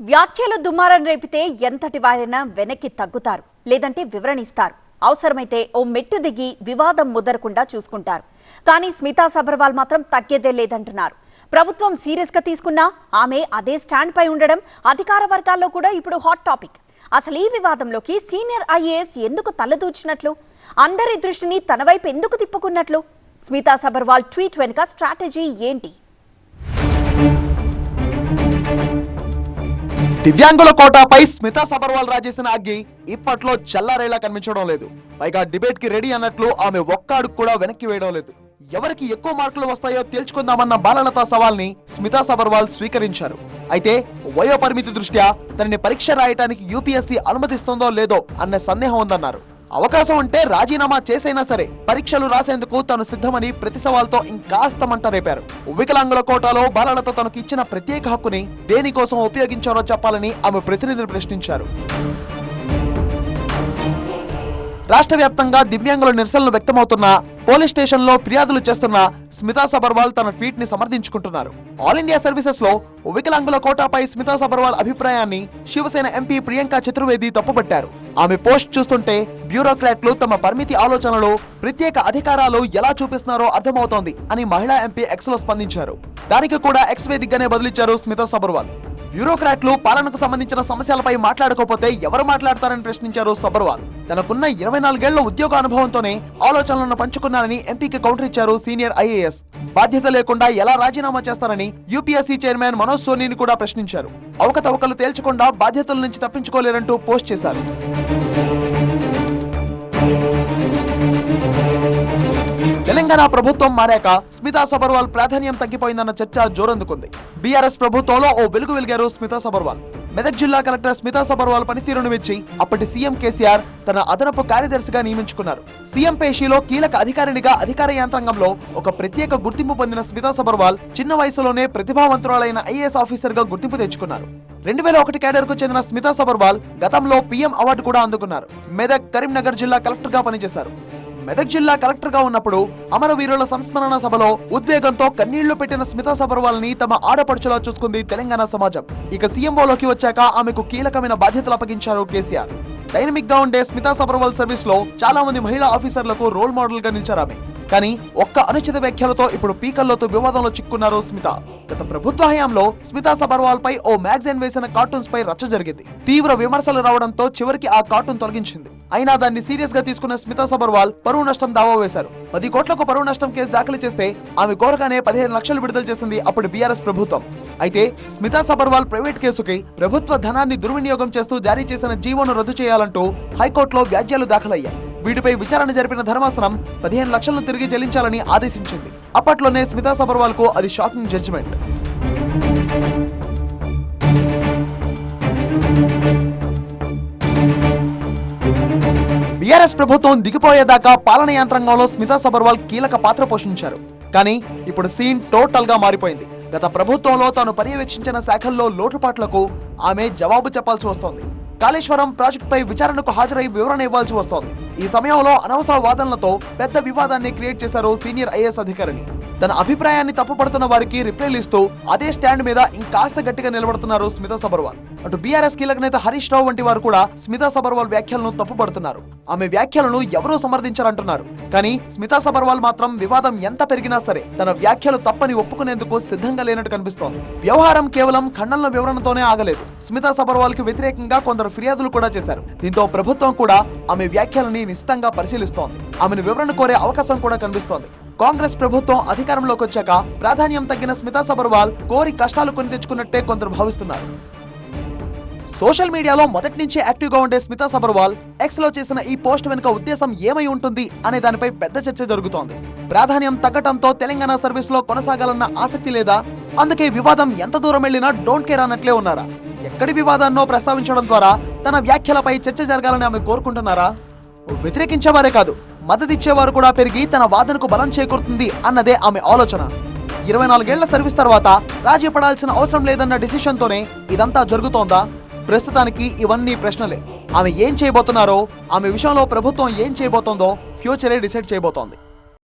వ్యాఖ్యలు దుమారం రేపితే ఎంతటి వారైనా వెనక్కి తగ్గుతారు లేదంటే వివరణ ఇస్తారు అవసరమైతే ఓ మెట్టు దిగి వివాదం ముదరకుండా చూసుకుంటారు. కానీ స్మితా సబర్వాల్ మాత్రం తగ్గేదే లేదంటున్నారు. ప్రభుత్వం సీరియస్గా తీసుకున్నా ఆమె అదే స్టాండ్ పై ఉండడం అధికార వర్గాల్లో కూడా ఇప్పుడు హాట్ టాపిక్. అసలు ఈ వివాదంలోకి సీనియర్ ఐఏఎస్ ఎందుకు తలదూచినట్లు? అందరి దృష్టిని తన వైపు ఎందుకు తిప్పుకున్నట్లు? స్మితా సబర్వాల్ ట్వీట్ వెనుక స్ట్రాటజీ ఏంటి? దివ్యాంగుల కోటాపై స్మితా సబర్వాల్ రాజేసిన అగ్గి ఇప్పట్లో చల్లారేలా కనిపించడం లేదు. పైగా డిబేట్కి రెడీ అన్నట్లు ఆమె ఒక్క అడుగు కూడా వెనక్కి వేయడం లేదు. ఎవరికి ఎక్కువ మార్కులు వస్తాయో తేల్చుకుందామన్న బాలలత సవాల్ని స్మితా సబర్వాల్ స్వీకరించారు. అయితే వయో పరిమితి దృష్ట్యా తనని పరీక్ష రాయటానికి యూపీఎస్సీ అనుమతిస్తుందో లేదో అన్న సందేహం ఉందన్నారు. అవకాశం ఉంటే రాజీనామా చేసైనా సరే పరీక్షలు రాసేందుకు తాను సిద్ధమని ప్రతి సవాల్తో ఇంకాస్త మంట రేపారు. వికలాంగుల కోటాలో బాలలత తనకు ఇచ్చిన ప్రత్యేక హక్కుని దేనికోసం ఉపయోగించారో చెప్పాలని ఆమె ప్రతినిధులు ప్రశ్నించారు. రాష్ట్ర వ్యాప్తంగా దివ్యాంగుల నిరసనలు వ్యక్తమవుతున్న పోలీస్ స్టేషన్లో ఫిర్యాదులు చేస్తున్న స్మితా సబర్వాల్ తన ట్వీట్ని సమర్థించుకుంటున్నారు. ఆల్ ఇండియా సర్వీసెస్లో వికలాంగుల కోటాపై స్మితా సబర్వాల్ అభిప్రాయాన్ని శివసేన ఎంపీ ప్రియాంక చతుర్వేది తప్పుపట్టారు. ఆమె పోస్ట్ చూస్తుంటే బ్యూరోక్రాట్లు తమ పరిమితి ఆలోచనలు ప్రత్యేక అధికారాలు ఎలా చూపిస్తున్నారో అర్థమవుతోంది అని మహిళా ఎంపీ ఎక్స్లో స్పందించారు. దానికి కూడా ఎక్స్ వేదికగానే బదిలిచ్చారు స్మితా సబర్వాల్. బ్యూరోక్రాట్లు పాలనకు సంబంధించిన సమస్యలపై మాట్లాడకపోతే ఎవరు మాట్లాడతారని ప్రశ్నించారు సబర్వాల్. తనకున్న ఇరవై నాలుగేళ్ళ ఉద్యోగ అనుభవంతోనే ఆలోచనలను పంచుకున్నారని ఎంపీకి కౌంటర్ ఇచ్చారు సీనియర్ ఐఏఎస్. బాధ్యత లేకుండా ఎలా రాజీనామా చేస్తారని యూపీఎస్సీ చైర్మన్ మనోజ్ సోనీని కూడా ప్రశ్నించారు. అవకతవకలు తేల్చకుండా బాధ్యతల నుంచి తప్పించుకోలేరంటూ పోస్ట్ చేశారు. తెలంగాణ ప్రభుత్వం మారాక స్మితా సబర్వాల్ ప్రాధాన్యం తగ్గిపోయిందన్న చర్చ జోరందుకుంది. బీఆర్ఎస్ ప్రభుత్వంలో ఓ వెలుగు వెలిగారు స్మితా సబర్వాల్. మెదక్ జిల్లా కలెక్టర్ స్మితా సబర్వాల్ పనితీరును మెచ్చి అప్పటి సీఎం కేసీఆర్ తన అదనపు కార్యదర్శిగా నియమించుకున్నారు. సీఎం పేషీలో కీలక అధికారినిగా అధికార యంత్రాంగంలో ఒక ప్రత్యేక గుర్తింపు పొందిన స్మితా సబర్వాల్ చిన్న వయసులోనే ప్రతిభావంతురాలైన ఐఏఎస్ ఆఫీసర్గా గుర్తింపు తెచ్చుకున్నారు. రెండు వేల ఒకటి కేడర్కు చెందిన స్మితా సబర్వాల్ గతంలో పీఎం అవార్డు కూడా అందుకున్నారు. మెదక్ కరీంనగర్ జిల్లా కలెక్టర్గా పనిచేశారు. మెదక్ జిల్లా కలెక్టర్గా ఉన్నప్పుడు అమరవీరుల సంస్మరణ సభలో ఉద్వేగంతో కన్నీళ్ళు పెట్టిన స్మితా సబర్వాల్ని తమ ఆడపడుచులా చూసుకుంది తెలంగాణ సమాజం. ఇక సీఎంఓలోకి వచ్చాక ఆమెకు కీలకమైన బాధ్యతలు అప్పగించారు కేసీఆర్. డైనమిక్గా ఉండే స్మితా సబర్వాల్ సర్వీస్లో చాలా మంది మహిళా ఆఫీసర్లకు రోల్ మోడల్గా నిలిచారు ఆమె. కానీ ఒక్క అనుచిత వ్యాఖ్యలతో ఇప్పుడు పీకల్లోతో వివాదంలో చిక్కున్నారు స్మిత. గత ప్రభుత్వ హయాంలో స్మితా సబర్వాల్ పై ఓ మ్యాగజైన్ వేసిన కార్టూన్స్ పై రచ్చ జరిగింది. తీవ్ర విమర్శలు రావడంతో చివరికి ఆ కార్టూన్ తొలగించింది. అయినా దాన్ని సీరియస్గా తీసుకున్న స్మితా సబర్వాల్ పరువు నష్టం దావా వేశారు. పది కోట్లకు పరువు నష్టం కేసు దాఖలు చేస్తే ఆమె కోరగానే పదిహేను లక్షలు విడుదల చేసింది అప్పుడు బీఆర్ఎస్ ప్రభుత్వం. అయితే స్మితా సబర్వాల్ ప్రైవేట్ కేసుకి ప్రభుత్వ ధనాన్ని దుర్వినియోగం చేస్తూ జారీ చేసిన జీవోను రద్దు చేయాలంటూ హైకోర్టులో వ్యాజ్యాలు దాఖలయ్యాయి. వీటిపై విచారణ జరిపిన ధర్మాసనం పదిహేను లక్షలను తిరిగి చెల్లించాలని ఆదేశించింది. అప్పట్లోనే స్మితా సబర్వాల్కు అది షాకింగ్ జడ్జిమెంట్. బీఆర్ఎస్ ప్రభుత్వం దిగిపోయేదాకా పాలన యంత్రాంగంలో స్మితా సబర్వాల్ కీలక పాత్ర పోషించారు. కానీ ఇప్పుడు సీన్ టోటల్గా మారిపోయింది. గత ప్రభుత్వంలో తాను పర్యవేక్షించిన శాఖల్లో లోటుపాట్లకు ఆమె జవాబు చెప్పాల్సి వస్తోంది. కాళేశ్వరం ప్రాజెక్టుపై విచారణకు హాజరై వివరణ ఇవ్వాల్సి వస్తోంది. ఈ సమయంలో అనవసర వాదనలతో పెద్ద వివాదాన్ని క్రియేట్ చేశారు సీనియర్ ఐఏఎస్ అధికారిని. తన అభిప్రాయాన్ని తప్పుపడుతున్న వారికి రిప్లైలు ఇస్తూ అదే స్టాండ్ మీద ఇంకాస్త గట్టిగా నిలబడుతున్నారు స్మితా సబర్వాల్. అటు బీఆర్ఎస్ కీలక నేత హరీష్ రావు వంటి వారు కూడా స్మితా సబర్వాల్ వ్యాఖ్యలను తప్పుపడుతున్నారు. ఆమె వ్యాఖ్యలను ఎవరూ సమర్థించారంటున్నారు. కానీ స్మితా సబర్వాల్ మాత్రం వివాదం ఎంత పెరిగినా సరే తన వ్యాఖ్యలు తప్పని ఒప్పుకునేందుకు సిద్ధంగా లేనట్టు కనిపిస్తోంది. వ్యవహారం కేవలం ఖండన వివరణతోనే ఆగలేదు. స్మితా సబర్వాల్కి వ్యతిరేకంగా కొందరు ఫిర్యాదులు కూడా చేశారు. దీంతో ప్రభుత్వం కూడా ఆమె వ్యాఖ్యలని నిశితంగా పరిశీలిస్తోంది. ఆమెను వివరణ కోరే అవకాశం కూడా కనిపిస్తోంది. కాంగ్రెస్ ప్రభుత్వం అధికారంలోకి వచ్చాక ప్రాధాన్యం తగ్గిన స్మితా సబర్వాల్ కోరి కష్టాలు కొని తెచ్చుకున్నట్టే కొందరు భావిస్తున్నారు. సోషల్ మీడియాలో మొదటి నుంచే యాక్టివ్గా ఉండే స్మితా సబర్వాల్ ఎక్స్లో చేసిన ఈ పోస్ట్ వెనుక ఉద్దేశం ఏమై ఉంటుంది అనే దానిపై పెద్ద చర్చ జరుగుతోంది. ప్రాధాన్యం తగ్గటంతో తెలంగాణ సర్వీస్లో కొనసాగాలన్న ఆసక్తి లేదా? అందుకే వివాదం ఎంత దూరం వెళ్ళినా డోంట్ కేర్ అన్నట్లే ఉన్నారా? ఎక్కడి వివాదాన్నో ప్రస్తావించడం ద్వారా తన వ్యాఖ్యలపై చర్చ జరగాలని ఆమె కోరుకుంటున్నారా? వ్యతిరేకించేవారే కాదు మద్దతిచ్చేవారు కూడా పెరిగి తన వాదనకు బలం చేకూరుతుంది అన్నదే ఆమె ఆలోచన. ఇరవై నాలుగేళ్ళ సర్వీస్ తర్వాత రాజీ పడాల్సిన అవసరం లేదన్న డిసిషన్తోనే ఇదంతా జరుగుతోందా? ప్రస్తుతానికి ఇవన్నీ ప్రశ్నలే. ఆమె ఏం చేయబోతున్నారో ఆమె విషయంలో ప్రభుత్వం ఏం చేయబోతోందో ఫ్యూచరే డిసైడ్ చేయబోతోంది.